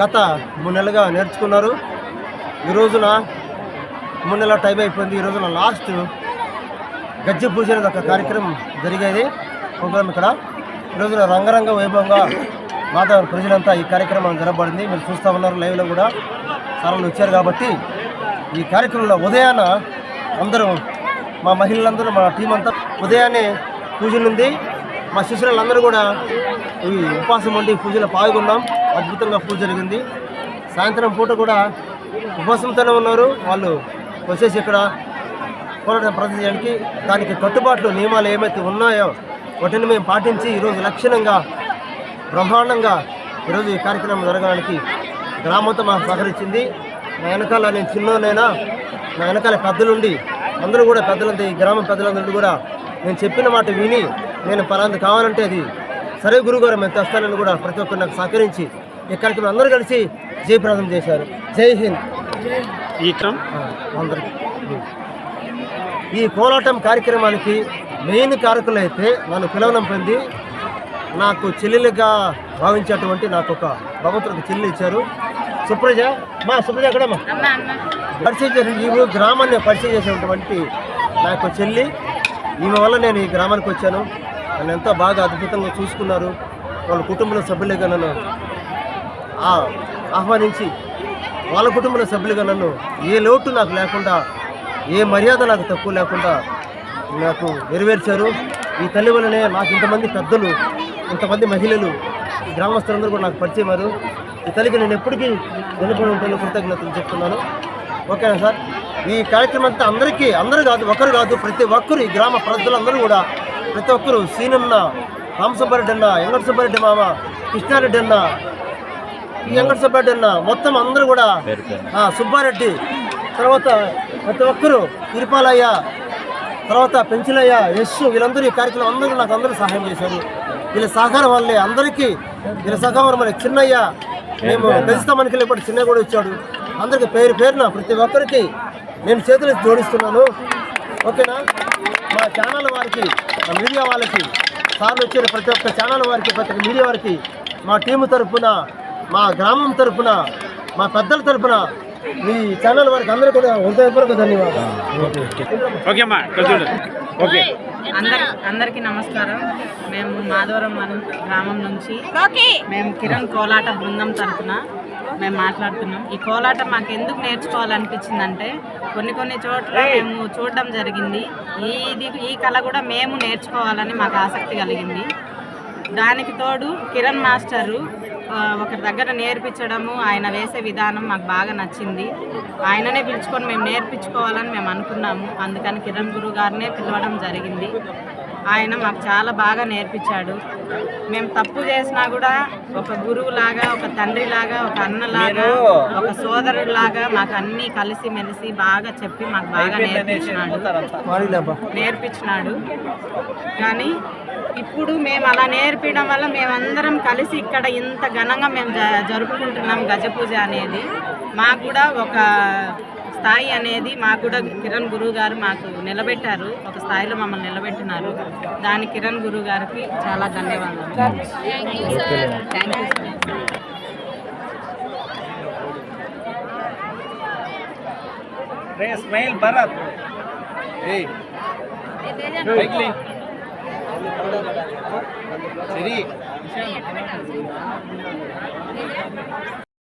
గత మూడు నెలలుగా నేర్చుకున్నారు. ఈ రోజున మూడు నెలల టైం అయిపోయింది. ఈ రోజున లాస్ట్ గజ్జె పూజ అనేది ఒక కార్యక్రమం జరిగేది. ప్రోగ్రామ్ ఇక్కడ. ఈ రోజున రంగరంగ వైభవంగా వాతావరణ ప్రజలంతా ఈ కార్యక్రమం జరగబడింది మీరు చూస్తూ ఉన్నారు లైవ్లో కూడా. సార్లు వచ్చారు కాబట్టి ఈ కార్యక్రమంలో ఉదయాన అందరూ మా మహిళలందరూ మా టీం అంతా ఉదయాన్నే పూజలు ఉంది మా శిష్యులందరూ కూడా ఈ ఉపవాసం ఉండి పూజలో పాల్గొన్నాం అద్భుతంగా పూజ జరిగింది. సాయంత్రం పూట కూడా ఉపవాసంతోనే ఉన్నారు. వాళ్ళు వచ్చేసి ఇక్కడ పోరాటం ప్రదర్శించడానికి దానికి కట్టుబాట్లు నియమాలు ఏమైతే ఉన్నాయో వాటిని మేము పాటించి ఈరోజు లక్షణంగా బ్రహ్మాండంగా ఈరోజు ఈ కార్యక్రమం జరగడానికి గ్రామంతో మాకు సహకరించింది. నా వెనకాల నేను చిన్నోనైనా నా వెనకాల పెద్దలుండి అందరూ కూడా పెద్దలంతా ఈ గ్రామం పెద్దలందరూ కూడా నేను చెప్పిన మాట విని నేను పలాంది కావాలంటే అది సరే గురుగారు మేము తెస్తానని కూడా ప్రతి ఒక్కరు నాకు సహకరించి ఈ కార్యక్రమం అందరూ కలిసి జయప్రదం చేశారు. జై హింద్. ఈ అందరికీ. ఈ కోలాటం కార్యక్రమానికి మెయిన్ కారకులు అయితే నన్ను పిలవనం పొంది నాకు చెల్లెలుగా భావించేటువంటి నాకు ఒక భగవంతుడికి చెల్లి ఇచ్చారు. సుప్రజ మా సుప్రజ ఎక్కడమ్మా? పరిచయం చేసి ఈ గ్రామాన్ని పరిచయం చేసినటువంటి నాకు చెల్లి. ఈమె వల్ల నేను ఈ గ్రామానికి వచ్చాను. నన్ను ఎంతో బాగా అద్భుతంగా చూసుకున్నారు. వాళ్ళ కుటుంబంలో సభ్యులుగా నన్ను ఆహ్వానించి వాళ్ళ కుటుంబంలో సభ్యులుగా నన్ను ఏ లోటు నాకు లేకుండా ఏ మర్యాద నాకు తక్కువ లేకుండా నాకు నెరవేర్చారు. ఈ తల్లి వల్లనే నాకు ఇంతమంది పెద్దలు ఇంతమంది మహిళలు గ్రామస్తులందరూ కూడా నాకు పరిచయమారు ఈ తల్లికి నేను ఎప్పటికీ నిలబడి ఉంటాను కృతజ్ఞతలు చెప్తున్నాను. ఓకేనా సార్? ఈ కార్యక్రమం అంతా అందరికీ అందరూ కాదు ఒకరు కాదు ప్రతి ఒక్కరు ఈ గ్రామ ప్రజలందరూ కూడా ప్రతి ఒక్కరు సీనన్న రామసుబ్బారెడ్డి అన్న వెంకట సుబ్బారెడ్డి మామ కృష్ణారెడ్డి అన్న ఈ వెంకట సుబ్బారెడ్డి అన్న మొత్తం అందరూ కూడా సుబ్బారెడ్డి తర్వాత ప్రతి ఒక్కరు తిరుపాలయ్య తర్వాత పెంచులయ్య యశ్ వీళ్ళందరూ ఈ కార్యక్రమం అందరూ నాకు అందరూ సహాయం చేశారు. వీళ్ళ సహకారం వల్లే అందరికీ వీళ్ళ సహకారం మరి చిన్నయ్య మేము పెంచుతామనికి ఇప్పుడు చిన్నయ్య కూడా ఇచ్చాడు. అందరికీ పేరు పేరున ప్రతి ఒక్కరికి నేను చేతులు జోడిస్తున్నాను. ఓకేనా? మా ఛానల్ వారికి మా మీడియా వాళ్ళకి సార్లు వచ్చిన ప్రతి ఒక్క ఛానల్ వారికి ప్రతి ఒక్క మీడియా వారికి మా టీము తరఫున మా గ్రామం తరఫున మా పెద్దల తరఫున మీ ఛానల్ వారికి అందరూ కూడా హృదయపూర్వక ధన్యవాదాలు. ఓకే అందరి అందరికీ నమస్కారం. మేము మాధవరం మన గ్రామం నుంచి మేము కిరణ్ కోలాట బృందం తరఫున మేము మాట్లాడుతున్నాం. ఈ కోలాటం మాకు ఎందుకు నేర్చుకోవాలనిపించిందంటే కొన్ని కొన్ని చోట్ల మేము చూడడం జరిగింది. ఈ ఇది ఈ కళ కూడా మేము నేర్చుకోవాలని మాకు ఆసక్తి కలిగింది. దానికి తోడు కిరణ్ మాస్టరు ఒకరి దగ్గర నేర్పించడము ఆయన వేసే విధానం మాకు బాగా నచ్చింది. ఆయననే పిలుచుకొని మేము నేర్పించుకోవాలని మేము అనుకున్నాము. అందుకని కిరణ్ గురువు గారినే పిలవడం జరిగింది. ఆయన మాకు చాలా బాగా నేర్పించాడు. మేము తప్పు చేసినా కూడా ఒక గురువు లాగా ఒక తండ్రి లాగా ఒక అన్నలాగా ఒక సోదరుడు లాగా మాకు అన్నీ కలిసి మెలిసి బాగా చెప్పి మాకు బాగా నేర్పించినాడు. నేర్పించినాడు. కానీ ఇప్పుడు మేము అలా నేర్పించడం వల్ల మేమందరం కలిసి ఇక్కడ ఇంత ఘనంగా మేము జ- జరుపుకుంటున్నాం గజ పూజ అనేది. మాకు కూడా ఒక స్థాయి అనేది మాకు కూడా కిరణ్ గురువు గారు మాకు నిలబెట్టారు. ఒక స్థాయిలో మమ్మల్ని నిలబెట్టినారు. దాని కిరణ్ గురువు గారికి చాలా ధన్యవాదాలు. థ్యాంక్ యూ సార్ రే స్మైల్ భరత్. ఏయ్. పైకి సరి?